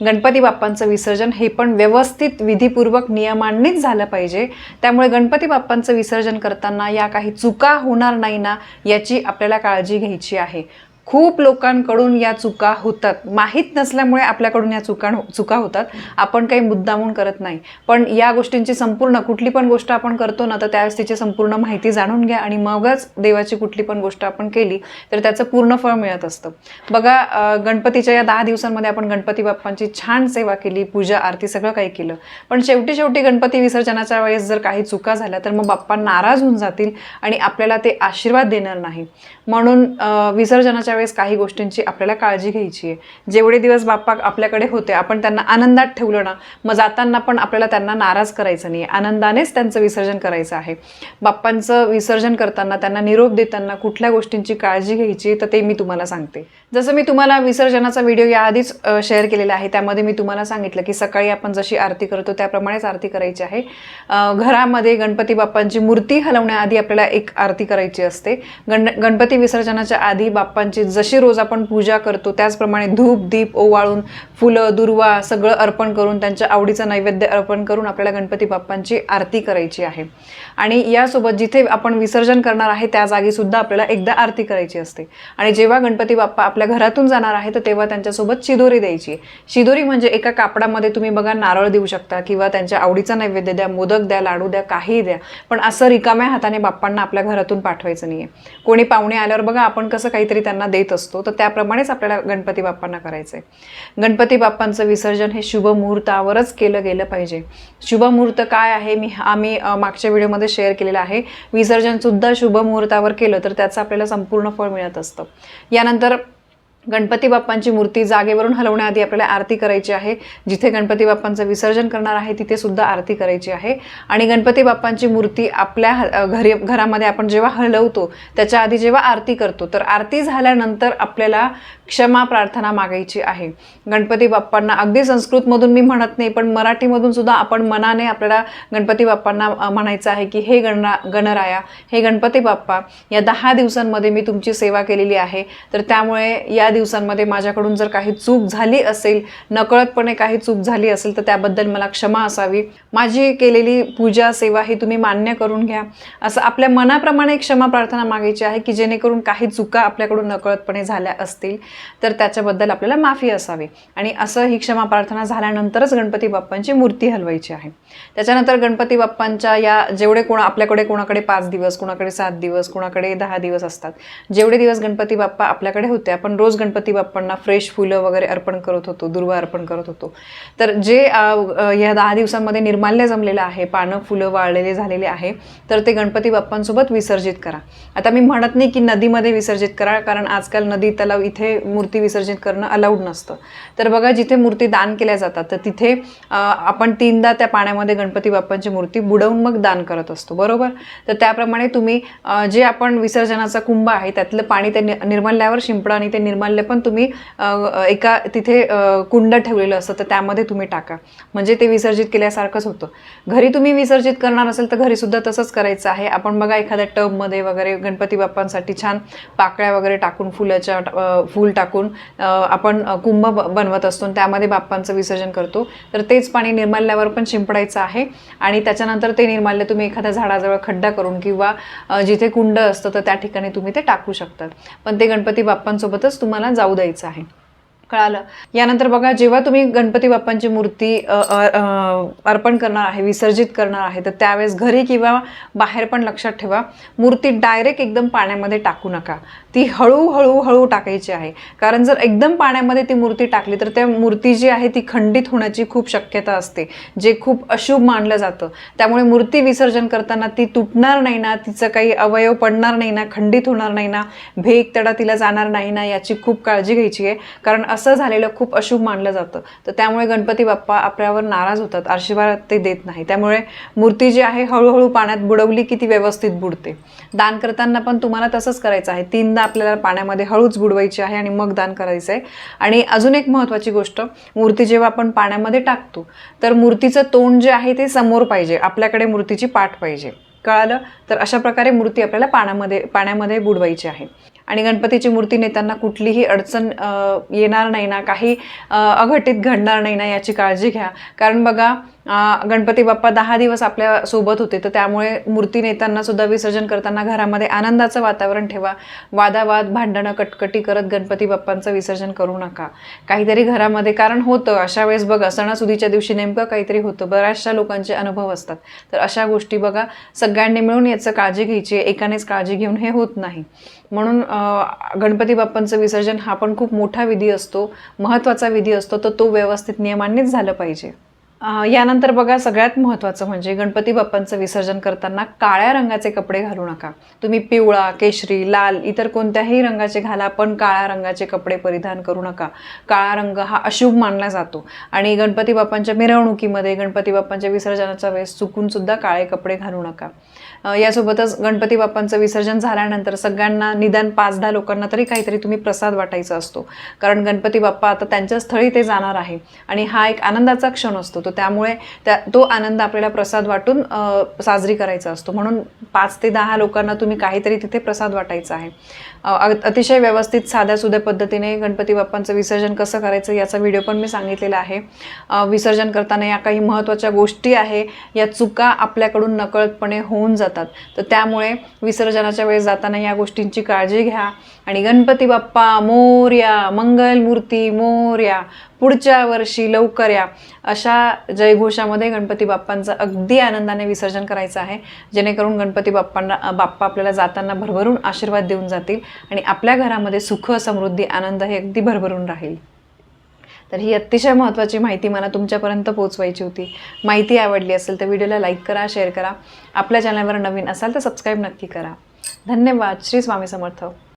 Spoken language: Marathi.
गणपती बाप्पांचं विसर्जन हे पण व्यवस्थित विधीपूर्वक नियमांनीच झालं पाहिजे. त्यामुळे गणपती बाप्पांचं विसर्जन करताना या काही चुका होणार नाही ना याची आपल्याला काळजी घ्यायची आहे. खूप लोकांकडून या चुका होतात. माहीत नसल्यामुळे आपल्याकडून या चुका चुका होतात. आपण काही मुद्दामून करत नाही. पण या गोष्टींची संपूर्ण कुठली पण गोष्ट आपण करतो ना तर त्यावेळेस तिची संपूर्ण माहिती जाणून घ्या आणि मगच देवाची कुठली पण गोष्ट आपण केली तर त्याचं पूर्ण फळ मिळत असतं. बघा गणपतीच्या या दहा दिवसांमध्ये आपण गणपती बाप्पांची छान सेवा केली पूजा आरती सगळं काही केलं. पण शेवटी शेवटी गणपती विसर्जनाच्या वेळेस जर काही चुका झाल्या तर मग बाप्पा नाराज होऊन जातील आणि आपल्याला ते आशीर्वाद देणार नाही. म्हणून विसर्जनाच्या विसर्जनाच्या वेळेस काही गोष्टींची आपल्याला काळजी घ्यायची आहे. जेवढे दिवस बाप्पा आपल्याकडे होते आपण त्यांना आनंदात ठेवलं ना मग जाताना पण आपल्याला त्यांना नाराज करायचं नाही आनंदानेच त्यांचं विसर्जन करायचं आहे. बाप्पांचं विसर्जन करताना त्यांना निरोप देताना कुठल्या गोष्टींची काळजी घ्यायची तर ते मी तुम्हाला सांगते. जसं मी तुम्हाला विसर्जनाचा व्हिडिओ याआधीच शेअर केलेला आहे त्यामध्ये मी तुम्हाला सांगितलं की सकाळी आपण जशी आरती करतो त्याप्रमाणेच आरती करायची आहे. घरामध्ये गणपती बाप्पांची मूर्ती हलवण्याआधी आपल्याला एक आरती करायची असते. गण गणपती विसर्जनाच्या आधी बाप्पांची जशी रोज आपण पूजा करतो त्याचप्रमाणे धूप दीप ओवाळून फुलं दुर्वा सगळं अर्पण करून त्यांच्या आवडीचं नैवेद्य अर्पण करून आपल्याला गणपती बाप्पांची आरती करायची आहे. आणि यासोबत जिथे आपण विसर्जन करणार आहे त्या जागीसुद्धा आपल्याला एकदा आरती करायची असते. आणि जेव्हा गणपती बाप्पा आपल्या घरातून जाणार आहे तर तेव्हा त्यांच्यासोबत शिदोरी द्यायची आहे. शिदोरी म्हणजे एका कापडामध्ये तुम्ही बघा नारळ देऊ शकता किंवा त्यांच्या आवडीचा नैवेद्य द्या मोदक द्या लाडू द्या काही द्या. पण असं रिकाम्या हाताने बाप्पांना आपल्या घरातून पाठवायचं नाही आहे कोणी पाहुणे आल्यावर बघा आपण कसं काहीतरी त्यांना देत असतो तर त्याप्रमाणेच आपल्याला गणपती बाप्पांना करायचं आहे गणपती बाप्पांचं विसर्जन हे शुभ मुहूर्तावरच केलं गेलं पाहिजे. शुभ मुहूर्त काय आहे? मी आम्ही मागच्या व्हिडिओमध्ये शेअर केलेलं आहे. विसर्जनसुद्धा शुभ मुहूर्तावर केलं तर त्याचं आपल्याला संपूर्ण फळ मिळत असतं. यानंतर गणपती बाप्पांची मूर्ती जागेवरून हलवण्याआधी आपल्याला आरती करायची आहे. जिथे गणपती बाप्पांचं विसर्जन करणार आहे तिथे सुद्धा आरती करायची आहे. आणि गणपती बाप्पांची मूर्ती आपल्या ह- घरी घरामध्ये आपण जेव्हा हलवतो त्याच्या आधी जेव्हा आरती करतो तर आरती झाल्यानंतर आपल्याला क्षमा प्रार्थना मागायची आहे. गणपती बाप्पांना अगदी संस्कृतमधून मी म्हणत नाही पण मराठीमधून सुद्धा आपण मनाने आपल्याला गणपती बाप्पांना म्हणायचं आहे की हे गणरा गणराया हे गणपती बाप्पा या दहा दिवसांमध्ये मी तुमची सेवा केलेली आहे. तर त्यामुळे या दिवसांमध्ये माझ्याकडून जर काही चूक झाली असेल नकळतपणे काही चूक झाली असेल तर त्याबद्दल मला क्षमा असावी. माझी केलेली पूजा सेवा ही तुम्ही मान्य करून घ्या. असं आपल्या मनाप्रमाणे क्षमा प्रार्थना मागायची आहे की जेणेकरून काही चुका आपल्याकडून नकळतपणे झाल्या असतील तर त्याच्याबद्दल आपल्याला माफी असावी. आणि असं ही क्षमा प्रार्थना झाल्यानंतरच गणपती बाप्पांची मूर्ती हलवायची आहे. त्याच्यानंतर गणपती बाप्पांच्या या जेवढे कोणा आपल्याकडे कोणाकडे पाच दिवस कोणाकडे सात दिवस कोणाकडे दहा दिवस असतात जेवढे दिवस गणपती बाप्पा आपल्याकडे होते आपण रोज गणपती बाप्पांना फ्रेश फुलं वगैरे अर्पण करत होतो दुर्वा अर्पण करत होतो. तर जे या दहा दिवसांमध्ये निर्माल्य जमलेलं आहे पानं फुलं वाळलेले झालेले आहे तर ते गणपती बाप्पांसोबत विसर्जित करा. आता मी म्हणत नाही की नदीमध्ये विसर्जित करा कारण आजकाल नदी तलाव इथे मूर्ती विसर्जित करणं अलाउड नसतं. तर बघा जिथे मूर्ती दान केल्या जातात तर तिथे आपण तीनदा त्या पाण्यामध्ये गणपती बाप्पांची मूर्ती बुडवून मग दान करत असतो बरोबर? तर त्याप्रमाणे तुम्ही जे आपण विसर्जनाचा कुंभ आहे त्यातलं पाणी ते निर्मल्यावर शिंपडा आणि ते निर्माल्य पण तुम्ही एका तिथे कुंड ठेवलेलं असतं तर त्यामध्ये तुम्ही टाका. म्हणजे ते विसर्जित केल्यासारखंच होतं. घरी तुम्ही विसर्जित करणार असेल तर घरीसुद्धा तसंच करायचं आहे. आपण बघा एखाद्या टबमध्ये वगैरे गणपती बाप्पांसाठी छान पाकळ्या वगैरे टाकून फुलाच्या फूल टाकून आपण कुंभ बनवत असतो आणि त्यामध्ये बाप्पांचं विसर्जन करतो. तर तेच पाणी निर्माल्यावर पण शिंपडायचं आहे आणि त्याच्यानंतर ते निर्माल्य तुम्ही एखाद्या झाडाजवळ खड्डा करून किंवा जिथे कुंड असतं तर त्या ठिकाणी तुम्ही ते टाकू शकतात. पण ते गणपती बाप्पांसोबतच तुम्हाला जाऊ द्यायचं आहे. कळालं? यानंतर बघा जेव्हा तुम्ही गणपती बाप्पांची मूर्ती अर्पण करणार आहे विसर्जित करणार आहे तर त्यावेळेस घरी किंवा बाहेर पण लक्षात ठेवा मूर्ती डायरेक्ट एकदम पाण्यामध्ये टाकू नका. ती हळूहळू हळू टाकायची आहे. कारण जर एकदम पाण्यामध्ये ती मूर्ती टाकली तर त्या मूर्ती जी आहे ती खंडित होण्याची खूप शक्यता असते जे खूप अशुभ मानलं जातं. त्यामुळे मूर्ती विसर्जन करताना ती तुटणार नाही ना तिचं काही अवयव पडणार नाही ना खंडित होणार नाही ना भेग तडा तिला जाणार नाही ना याची खूप काळजी घ्यायची आहे. कारण असं झालेलं खूप अशुभ मानलं जातं. तर त्यामुळे गणपती बाप्पा आपल्यावर नाराज होतात आशीर्वाद ते देत नाही. त्यामुळे मूर्ती जी आहे हळूहळू पाण्यात बुडवली की ती व्यवस्थित बुडते. दान करताना पण तुम्हाला तसंच करायचं आहे. तीनदा आपल्याला पाण्यामध्ये हळूच बुडवायची आहे आणि मग दान करायचं आहे. आणि अजून एक महत्त्वाची गोष्ट मूर्ती जेव्हा आपण पाण्यामध्ये टाकतो तर मूर्तीचं तोंड जे आहे ते समोर पाहिजे आपल्याकडे मूर्तीची पाठ पाहिजे. कळालं? तर अशा प्रकारे मूर्ती आपल्याला पाण्यामध्ये पाण्यामध्ये बुडवायची आहे. आणि गणपतीची मूर्ती नेताना कुठलीही अडचण येणार नाही ना काही अघटित घडणार नाही ना याची काळजी घ्या. कारण बघा गणपती बाप्पा दहा दिवस आपल्यासोबत होते तर त्यामुळे मूर्ती नेताना सुद्धा विसर्जन करताना घरामध्ये आनंदाचं वातावरण ठेवा. वादावाद भांडणं कटकटी करत गणपती बाप्पांचं विसर्जन करू नका. काहीतरी घरामध्ये कारण होतं अशा वेळेस बघा सणासुदीच्या दिवशी नेमकं काहीतरी होतं. बऱ्याचशा लोकांचे अनुभव असतात. तर अशा गोष्टी बघा सगळ्यांनी मिळून याचं काळजी घ्यायची एकानेच काळजी घेऊन हे होत नाही. म्हणून गणपती बाप्पांचं विसर्जन हा पण खूप मोठा विधी असतो महत्त्वाचा विधी असतो तर तो व्यवस्थित नियमांनीच झालं पाहिजे. यानंतर बघा सगळ्यात महत्त्वाचं म्हणजे गणपती बाप्पांचं विसर्जन करताना काळ्या रंगाचे कपडे घालू नका. तुम्ही पिवळा केशरी लाल इतर कोणत्याही रंगाचे घाला पण काळ्या रंगाचे कपडे परिधान करू नका. काळा रंग हा अशुभ मानला जातो. आणि गणपती बाप्पांच्या मिरवणुकीमध्ये गणपती बाप्पांच्या विसर्जनाच्या वेळेस चुकूनसुद्धा काळे कपडे घालू नका. यासोबतच गणपती बाप्पांचं विसर्जन झाल्यानंतर सगळ्यांना निदान पाच दहा लोकांना तरी काहीतरी तुम्ही प्रसाद वाटायचा असतो. कारण गणपती बाप्पा आता त्यांच्या स्थळी ते जाणार आहे. आणि हा एक आनंदाचा क्षण असतो. तो त्यामुळे त्या तो आनंद आपल्याला प्रसाद वाटून साजरी करायचा असतो. म्हणून पाच ते दहा लोकांना तुम्ही काहीतरी तिथे प्रसाद वाटायचा आहे. अतिशय व्यवस्थित साध्या सुध्या पद्धतीने गणपती बाप्पांचं विसर्जन कसं करायचं याचा व्हिडिओ पण मी सांगितलेला आहे. विसर्जन करताना या काही महत्त्वाच्या गोष्टी आहे या चुका आपल्याकडून नकळतपणे होऊन जातात. तर त्यामुळे विसर्जनाच्या वेळेस जाताना या गोष्टींची काळजी घ्या आणि गणपती बाप्पा मोर्या मंगल मूर्ती मोर्या पुढच्या वर्षी लवकर या. अशा जयघोषामध्ये गणपती बाप्पांचं अगदी आनंदाने विसर्जन करायचं आहे. जेणेकरून गणपती बाप्पांना बाप्पा आपल्याला जाताना भरभरून आशीर्वाद देऊन जातील आणि आपल्या घरामध्ये सुख समृद्धी आनंद हे अगदी भरभरून राहील. तर ही अतिशय महत्त्वाची माहिती मला तुमच्यापर्यंत पोहोचवायची होती. माहिती आवडली असेल तर व्हिडिओला लाईक करा शेअर करा. आपल्या चॅनलवर नवीन असाल तर सबस्क्राईब नक्की करा. धन्यवाद. श्री स्वामी समर्थ.